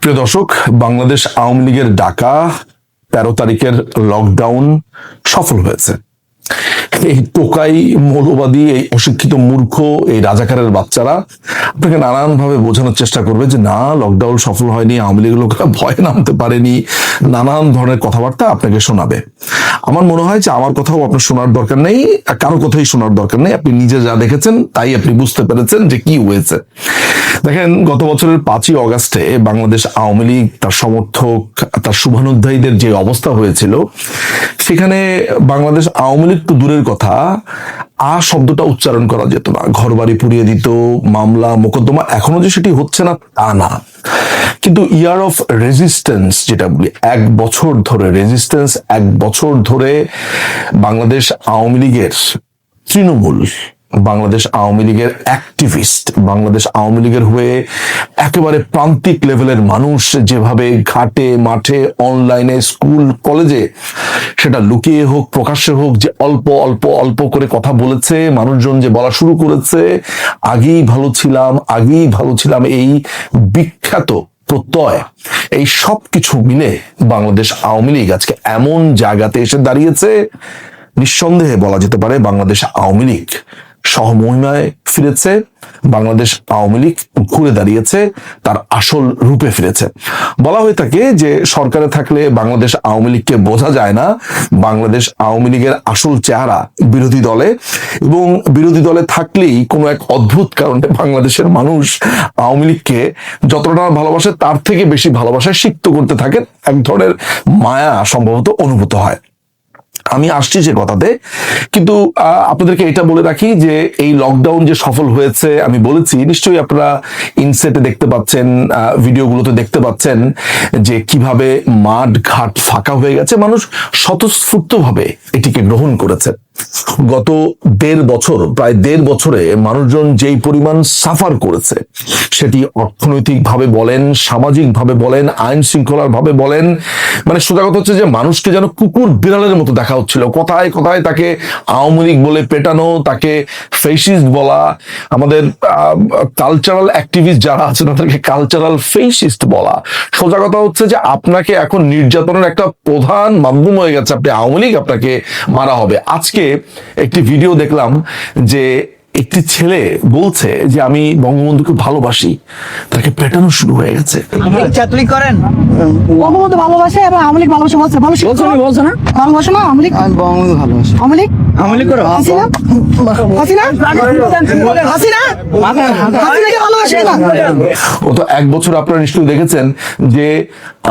প্রিয় দর্শক বাংলাদেশ আওয়ামী লীগের ডাকা তেরো তারিখের লকডাউন সফল হয়েছে। এই টোকাই মৌলবাদী, এই অশিক্ষিত মূর্খ, এই রাজাকারের বাচ্চারা আপনাকে নানান ভাবে বোঝানোর চেষ্টা করবে যে না লকডাউন সফল হয়নি, আওয়ামী লীগের লোকরা ভয়ে নামতে পারেনি, নানান ধরনের কথাবার্তা আপনাকে শোনাবে। আমার মনে হয় যে আমার কথাও আপনার শোনার দরকার নেই কারও কথাই শোনার দরকার নেই। আপনি নিজে যা দেখেছেন, তাই আপনি বুঝতে পেরেছেন যে কি হয়েছে। দেখেন, গত বছরের পাঁচই অগাস্টে বাংলাদেশ আওয়ামী লীগ, তার সমর্থক, তার শুভানুধ্যায়ীদের যে অবস্থা হয়েছিল, সেখানে বাংলাদেশ আওয়ামী লীগ তো দূরের কথা, আ শব্দটা উচ্চারণ করা যেত না। ঘর বাড়ি পুড়িয়ে দিত, মামলা, মোকদ্দমা, এখনও যে সেটি হচ্ছে না, তা না। কিন্তু ইয়ার অফ রেজিস্ট্যান্স যেটা বলি, এক বছর ধরে রেজিস্ট্যান্স এক বছর ধরে বাংলাদেশ আওয়ামী লীগের তৃণমূল বাংলাদেশ আওয়ামী লীগের অ্যাক্টিভিস্ট বাংলাদেশ আওয়ামী লীগের হয়ে একেবারে প্রান্তিক লেভেলের মানুষ যেভাবে ঘাটে, মাঠে অনলাইনে স্কুল কলেজে সেটা লুকিয়ে হোক, প্রকাশ্যে হোক, যে অল্প অল্প অল্প করে কথা বলেছে, মানুষজন যে বলা শুরু করেছে, আগেই ভালো ছিলাম, আগেই ভালো ছিলাম, এই বিখ্যাত প্রত্যয়, এই সব কিছু মিলে বাংলাদেশ আওয়ামী লীগ আজকে এমন জায়গাতে এসে দাঁড়িয়েছে, নিঃসন্দেহে বলা যেতে পারে বাংলাদেশ আওয়ামী লীগ সহমহিমায় ফিরেছে, বাংলাদেশ আওয়ামী লীগ ঘুরে দাঁড়িয়েছে, তার আসল রূপে ফিরেছে। বলা হয়ে থাকে যে সরকারে থাকলে বাংলাদেশ আওয়ামী লীগকে বোঝা যায় না, বাংলাদেশ আওয়ামী লীগের আসল চেহারা বিরোধী দলে এবং বিরোধী দলে থাকলেই কোনো এক অদ্ভুত কারণে বাংলাদেশের মানুষ আওয়ামী লীগকে যতটা ভালোবাসে তার থেকে বেশি ভালোবাসায় সিক্ত করতে থাকে এক ধরনের মায়া সম্ভবত অনুভূত হয়। আমি আসছি যে কথাতে। কিন্তু আপনাদেরকে এটা বলে রাখি যে এই লকডাউন যে সফল হয়েছে, আমি বলেছি, নিশ্চয়ই আপনারা ইনসেটে দেখতে পাচ্ছেন ভিডিওগুলোতে দেখতে পাচ্ছেন যে কীভাবে মাঠ ঘাট ফাঁকা হয়ে গেছে। মানুষ স্বতঃস্ফূর্তভাবে এটিকে গ্রহণ করেছে। গত দেড় বছর, প্রায় দেড় বছরে মানুষজন যেই পরিমাণ সাফার করেছে, সেটি অর্থনৈতিকভাবে বলেন, সামাজিকভাবে বলেন আইন শৃঙ্খলার ভাবে বলেন মানে সোজা কথা হচ্ছে যে মানুষকে যেন কুকুর বিড়ালের মতো দেখা হচ্ছিল। কোথায় কোথায় তাকে আওয়ামী লীগ বলে পেটানো, তাকে ফেসিস্ট বলা, আমাদের কালচারাল অ্যাক্টিভিস্ট যারা আছে তাদেরকে কালচারাল ফেসিস্ট বলা। সোজা কথা হচ্ছে যে আপনাকে এখন নির্যাতনের একটা প্রধান মাধ্যম হয়ে গেছে, আপনি আওয়ামী লীগ আপনাকে মারা হবে। আজকে একটি ভিডিও দেখলাম যে একটি ছেলে বলছে যে আমি বঙ্গবন্ধুকে ভালোবাসি। তাকে পেটানো শুরু হয়ে গেছে। চাকরি করেন। বঙ্গবন্ধু ভালোবাসে এবং আওয়ামী লীগ ভালোবাসে। বলছে ভালো বলছো না বলছো না? ভালোবাসে না আওয়ামী লীগ? আমি বঙ্গবন্ধু ভালোবাসি। আওয়ামী লীগ? আমলি করো। হাসিনা? হাসিনা? হাসিনা? হাসিনাকে ভালোবাসে না ও তো এক বছর আপনারা নিশ্চয়ই দেখেছেন যে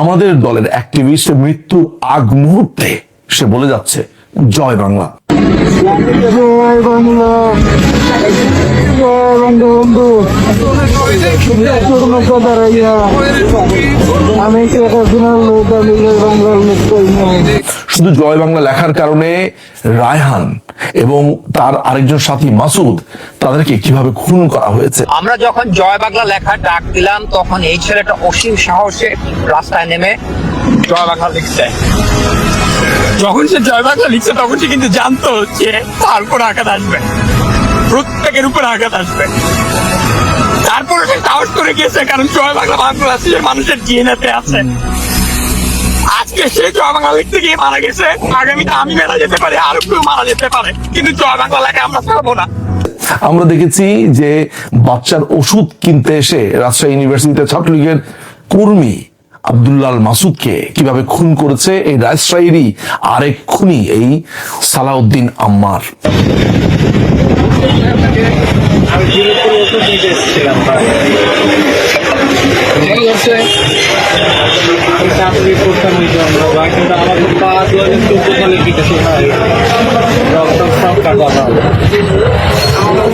আমাদের দলের অ্যাক্টিভিস্ট মৃত্যু আগ মুহূর্তে সে বলে যাচ্ছে। জয় বাংলা। জয় বাংলা। শুধু জয় বাংলা লেখার কারণে রায়হান এবং তার আরেকজন সাথী মাসুদ তাদেরকে কীভাবে খুন করা হয়েছে আমরা যখন জয় বাংলা লেখা ডাক দিলাম তখন এই ছেলেটা অসীম সাহসে রাস্তায় নেমে জয় বাংলা লিখছে যখন সে জয় বাংলা লিখছে, তখন সে কিন্তু জানতো যে তার উপর আঘাত আসবে। প্রত্যেকের উপর আঘাত আসবে। তারপরে সে সাহস করে গেছে কারণ জয় বাংলা বাংলাদেশের মানুষের ডিএনএতে আছে। আজকে সে জয় বাংলা লিখতে গিয়ে মারা গেছে। আগামীতে আমি মারা যেতে পারি, আরও কেউ মারা যেতে পারে। কিন্তু জয় বাংলা লেখা আমরা ছাড়বো না। আমরা দেখেছি যে বাচ্চার ওষুধ কিনতে এসে রাজশাহী ইউনিভার্সিটিতে ছাত্রলীগের কর্মী আব্দুল্লাল মাসুদকে কীভাবে খুন করেছে এই রাজশাহীরই আরেক খুনি, এই সালাউদ্দিন আম্মার।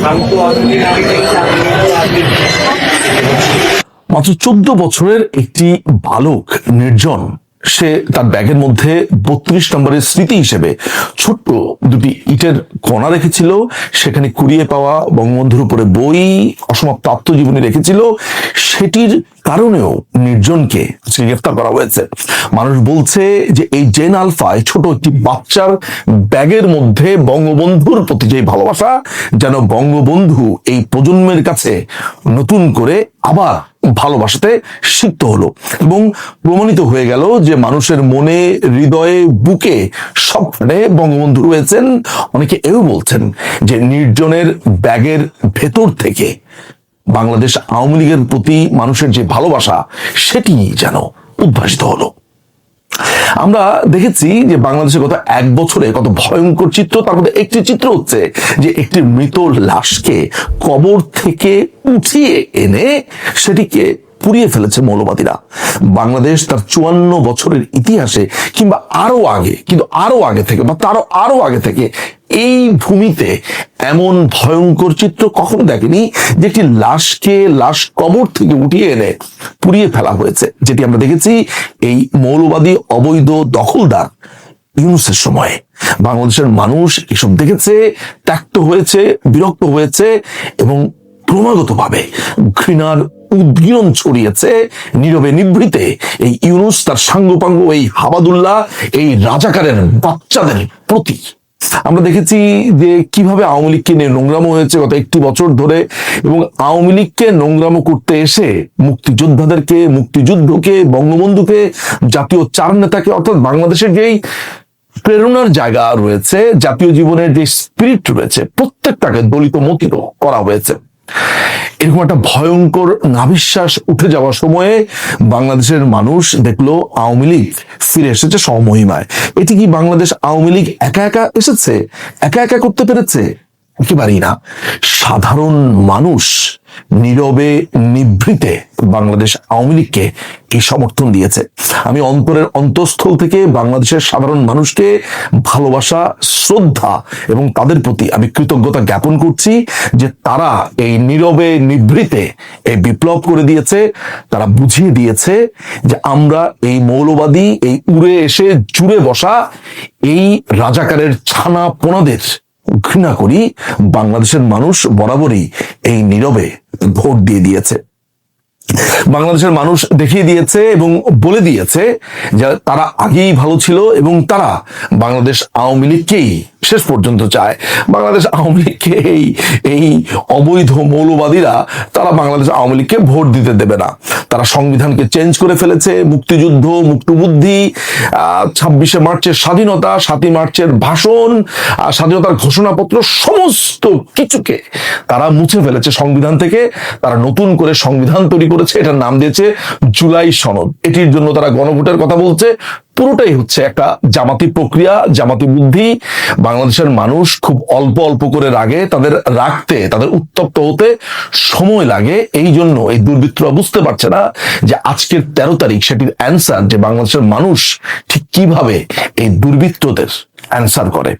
আমি তো অনেকদিন আগে মাত্র চোদ্দ বছরের একটি বালক নির্জন, সে তার ব্যাগের মধ্যে বত্রিশ নম্বরের স্মৃতি হিসেবে ছোট্ট দুটি ইটের কণা রেখেছিল, সেখানে কুড়িয়ে পাওয়া বঙ্গবন্ধুর উপরে বই অসমাপ্ত আত্মজীবনী রেখেছিল, সেটির কারণেও নির্জনকে গ্রেফতার করা হয়েছে। মানুষ বলছে যে এই জেন আলফা এই ছোট একটি বাচ্চার ব্যাগের মধ্যে বঙ্গবন্ধুর প্রতি যে ভালোবাসা, যেন বঙ্গবন্ধু এই প্রজন্মের কাছে নতুন করে আবার ভালোবাসাতে সিক্ত হলো এবং প্রমাণিত হয়ে গেল যে মানুষের মনে, হৃদয়ে, বুকে সবখানে বঙ্গবন্ধু রয়েছেন। অনেকে এও বলছেন যে নির্জনের ব্যাগের ভেতর থেকে বাংলাদেশ আওয়ামী লীগের প্রতি মানুষের যে ভালোবাসা, সেটি যেন উদ্ভাসিত হলো। আমরা দেখেছি যে বাংলাদেশে গত এক বছরে কত ভয়ঙ্কর চিত্র, তার মধ্যে একটি চিত্র হচ্ছে যে একটি মৃত লাশকে কবর থেকে উঠিয়ে এনে সেটিকে পুড়িয়ে ফেলেছে মৌলবাদীরা। বাংলাদেশ তার চুয়ান্ন বছরের ইতিহাসে কিংবা আরও আগে, কিন্তু আরও আগে থেকে বা তারও আরও আগে থেকে এই ভূমিতে এমন ভয়ঙ্কর চিত্র কখনো দেখেনি যে একটি লাশকে লাশ কবর থেকে উঠিয়ে এনে পুড়িয়ে ফেলা হয়েছে। যেটি আমরা দেখেছি এই মৌলবাদী অবৈধ দখলদার ইউনুসের সময়ে। বাংলাদেশের মানুষ এসব দেখেছে, ত্যাক্ত হয়েছে, বিরক্ত হয়েছে এবং ক্রমাগতভাবে ঘৃণার উদ্গীরণ ছড়িয়েছে নীরবে নিভৃতে। এই ইউনুস তার সাঙ্গপাঙ্গ, এই হাবাদুল্লাহ, এই রাজাকারের বাচ্চাদের প্রতি। আমরা দেখেছি যে কীভাবে আওয়ামী লীগকে নিয়ে নোংরামো হয়েছে গত একটি বছর ধরে এবং আওয়ামী লীগকে নোংরামো করতে এসে মুক্তিযোদ্ধাদেরকে, মুক্তিযুদ্ধকে, বঙ্গবন্ধুকে, জাতীয় চার নেতাকে, অর্থাৎ বাংলাদেশের যেই প্রেরণার জায়গা রয়েছে, জাতীয় জীবনের যে স্পিরিট রয়েছে, প্রত্যেকটাকে দলিত মতিত করা হয়েছে। এরকম একটা ভয়ঙ্কর নাবিশ্বাস উঠে যাওয়ার সময়ে বাংলাদেশের মানুষ দেখল আওয়ামী লীগ ফিরে এসেছে সমহিমায়। এটি কি বাংলাদেশ আওয়ামী লীগ একা একা এসেছে? একা একা করতে পেরেছে? একেবারেই না। সাধারণ মানুষ নীরবে নিভৃতে বাংলাদেশ আওয়ামী লীগকে এই সমর্থন দিয়েছে। আমি অন্তরের অন্তঃস্থল থেকে বাংলাদেশের সাধারণ মানুষকে ভালোবাসা, শ্রদ্ধা এবং তাদের প্রতি আমি কৃতজ্ঞতা জ্ঞাপন করছি যে তারা এই নীরবে নিভৃতে এই বিপ্লব করে দিয়েছে। তারা বুঝিয়ে দিয়েছে যে আমরা এই মৌলবাদী, এই উড়ে এসে জুড়ে বসা এই রাজাকারের ছানা পোনাদের ঘৃণা করি, বাংলাদেশের মানুষ বরাবরই এই নীরবে ভোট দিয়ে দিয়েছে। বাংলাদেশের মানুষ দেখিয়ে দিয়েছে এবং বলে দিয়েছে যে তারা আগেই ভালো ছিল এবং তারা বাংলাদেশ আওয়ামী লীগকেই শেষ পর্যন্ত চায় বাংলাদেশ আওয়ামী লীগকে এই এই অবৈধ মৌলবাদীরা, তারা বাংলাদেশ আওয়ামী লীগকে ভোট দিতে দেবে না। তারা সংবিধানকে চেঞ্জ করে ফেলেছে, মুক্তিযুদ্ধ, মুক্তবুদ্ধি ছাব্বিশে মার্চের স্বাধীনতা, সাতই মার্চের ভাষণ স্বাধীনতার ঘোষণাপত্র, সমস্ত কিছুকে তারা মুছে ফেলেছে সংবিধান থেকে। তারা নতুন করে সংবিধান তৈরি করেছে, এটার নাম দিয়েছে জুলাই সনদ। এটির জন্য তারা গণভোটের কথা বলছে। পুরোটাই হচ্ছে একটা জামাতি প্রক্রিয়া, জামাতি বুদ্ধি। বাংলাদেশের মানুষ খুব অল্প অল্প করে রাগে, তাদের রাখতে তাদের উত্তপ্ত হতে সময় লাগে। এই জন্য এই দুর্বৃত্তরা বুঝতে পারছে না যে আজকের তেরো তারিখ সেটির অ্যান্সার যে বাংলাদেশের মানুষ ঠিক কীভাবে এই দুর্বৃত্তদের অ্যান্সার করে।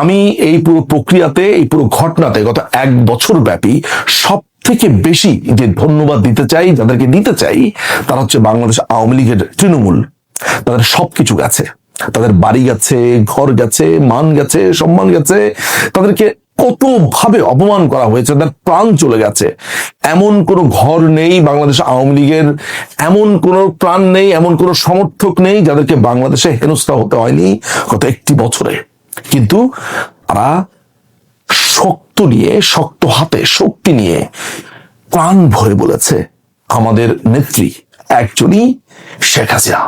আমি এই পুরো প্রক্রিয়াতে, এই পুরো ঘটনাতে গত এক বছর ব্যাপী সব থেকে বেশি যে ধন্যবাদ দিতে চাই, যাদেরকে দিতে চাই, তারা হচ্ছে বাংলাদেশ আওয়ামী লীগের তৃণমূল তাদের সবকিছু গেছে। তাদের বাড়ি গেছে, ঘর গেছে, মান গেছে, সম্মান গেছে। তাদেরকে কত ভাবে অপমান করা হয়েছে, তাদের প্রাণ চলে গেছে। এমন কোনো ঘর নেই বাংলাদেশ আওয়ামী লীগের, এমন কোনো প্রাণ নেই, এমন কোনো সমর্থক নেই যাদেরকে বাংলাদেশে হেনস্থা হতে হয়নি গত একটি বছরে। কিন্তু তারা শক্ত নিয়ে, শক্ত হাতে, শক্তি নিয়ে প্রাণ ভরে বলেছে আমাদের নেত্রী একজনই শেখ হাসিনা।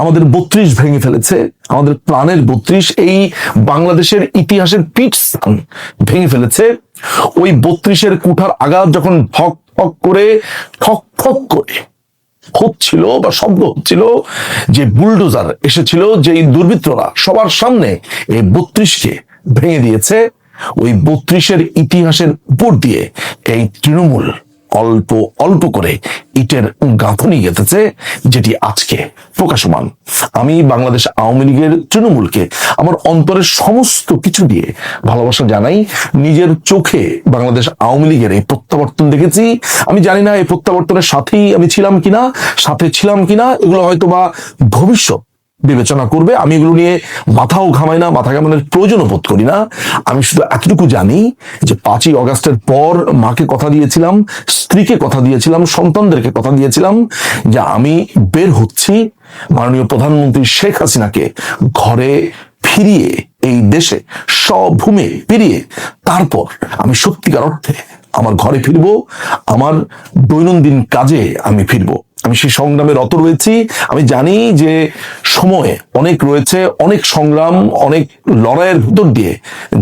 আমাদের বত্রিশ ভেঙে ফেলেছে। আমাদের প্রাণের বত্রিশ, এই বাংলাদেশের ইতিহাসের পিঠ স্থান ভেঙে ফেলেছে। ওই বত্রিশের কুঠার আঘাত যখন ঠক ঠক করে, ঠক ঠক করে হচ্ছিল বা শব্দ হচ্ছিল যে বুলডোজার এসেছিল যে দুর্বৃত্তরা সবার সামনে এই বত্রিশকে ভেঙে দিয়েছে, ওই বত্রিশের ইতিহাসের উপর দিয়ে এই তৃণমূল অল্প অল্প করে ইটের গাঁথনি গেঁথেছে যেটি আজকে প্রকাশমান। আমি বাংলাদেশ আওয়ামী লীগের তৃণমূলকে আমার অন্তরের সমস্ত কিছু দিয়ে ভালোবাসা জানাই। নিজের চোখে বাংলাদেশ আওয়ামী লীগের এই প্রত্যাবর্তন দেখেছি। আমি জানি না এই প্রত্যাবর্তনের সাথেই আমি ছিলাম কিনা, সাথে ছিলাম কিনা, এগুলো হয়তো বা ভবিষ্যৎ বিবেচনা করবে, আমি এগুলো নিয়ে মাথাও ঘামাই না, মাথা ঘামানোর প্রয়োজনও বোধ করি না। আমি শুধু এতটুকু জানি যে পাঁচই অগাস্টের পর মাকে কথা দিয়েছিলাম, স্ত্রীকে কথা দিয়েছিলাম, সন্তানদেরকে কথা দিয়েছিলাম যে আমি বের হচ্ছি। মাননীয় প্রধানমন্ত্রী শেখ হাসিনাকে ঘরে ফিরিয়ে এই দেশে, স্বভূমে ফিরিয়ে তারপর আমি সত্যিকার অর্থে আমার ঘরে ফিরবো, আমার দৈনন্দিন কাজে আমি ফিরবো। আমি সেই সংগ্রামে রত রয়েছি। আমি জানি যে সময়ে অনেক রয়েছে, অনেক সংগ্রাম, অনেক লড়াইয়ের ভিতর দিয়ে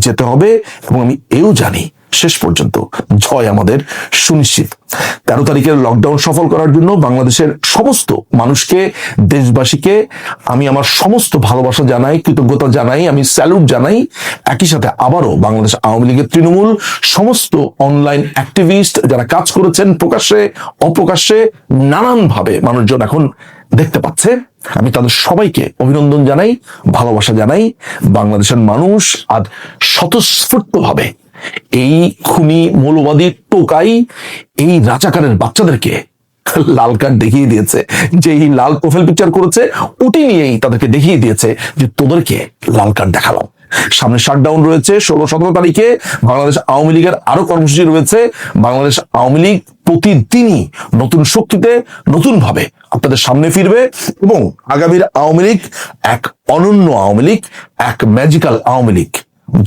যেতে হবে এবং আমি এও জানি শেষ পর্যন্ত জয় আমাদের সুনিশ্চিত। তেরো তারিখের লকডাউন সফল করার জন্য বাংলাদেশের সমস্ত মানুষকে, দেশবাসীকে আমি আমার সমস্ত ভালোবাসা জানাই, কৃতজ্ঞতা জানাই, আমি স্যালুট জানাই। একই সাথে আবারও বাংলাদেশ আওয়ামী লীগের তৃণমূল, সমস্ত অনলাইন অ্যাক্টিভিস্ট যারা কাজ করেছেন প্রকাশ্যে, অপ্রকাশ্যে, নানানভাবে মানুষজন এখন দেখতে পাচ্ছে। আমি তাদের সবাইকে অভিনন্দন জানাই, ভালোবাসা জানাই। বাংলাদেশের মানুষ আজ স্বতঃস্ফূর্তভাবে এই খুনি মৌলবাদী টোকাই, এই রাজাকারের বাচ্চাদেরকে লাল কার্ড দেখিয়ে দিয়েছে। যে এই লাল প্রোফাইল পিকচার করেছে, ওটি নিয়েই তাদেরকে দেখিয়ে দিয়েছে যে তোদেরকে লাল কার্ড দেখালাম। সামনে শাটডাউন রয়েছে। ষোলো সতেরো তারিখে বাংলাদেশ আওয়ামী লীগের আরও কর্মসূচি রয়েছে। বাংলাদেশ আওয়ামী লীগ প্রতিদিনই নতুন শক্তিতে নতুন ভাবে আপনাদের সামনে ফিরবে এবং আগামীর আওয়ামী লীগ, এক অনন্য আওয়ামী লীগ, এক ম্যাজিক্যাল আওয়ামী লীগ,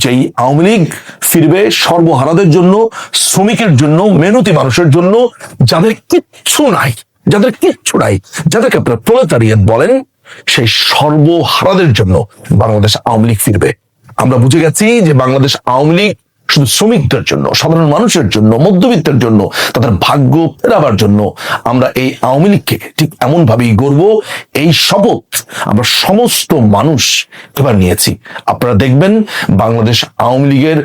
যেই আওয়ামী লীগ ফিরবে সর্বহারাদের জন্য, শ্রমিকের জন্য, মেহনতি মানুষের জন্য, যাদের কিচ্ছু নাই, যাদের কিচ্ছু নাই, যাদেরকে আপনারা প্রলেতারিয়াত বলেন, সেই সর্বহারাদের জন্য বাংলাদেশ আওয়ামী লীগ ফিরবে। আমরা বুঝে গেছি যে বাংলাদেশ আওয়ামী লীগ শুধু শ্রমিকদের জন্য, সাধারণ মানুষের জন্য, মধ্যবিত্তের জন্য, তাদের ভাগ্য ফেরাবার জন্য আমরা এই আওয়ামী লীগকে ঠিক এমন ভাবেই গড়ব। এই শপথ আমরা সমস্ত মানুষ এবার নিয়েছি। আপনারা দেখবেন বাংলাদেশ আওয়ামী লীগের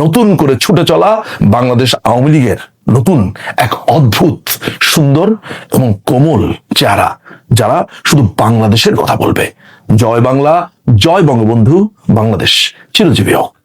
নতুন করে ছুটে চলা বাংলাদেশ আওয়ামী লীগের নতুন এক অদ্ভুত, সুন্দর এবং কোমল চেহারা, যারা শুধু বাংলাদেশের কথা বলবে। জয় বাংলা, জয় বঙ্গবন্ধু, বাংলাদেশ। চিরজীবী হোক।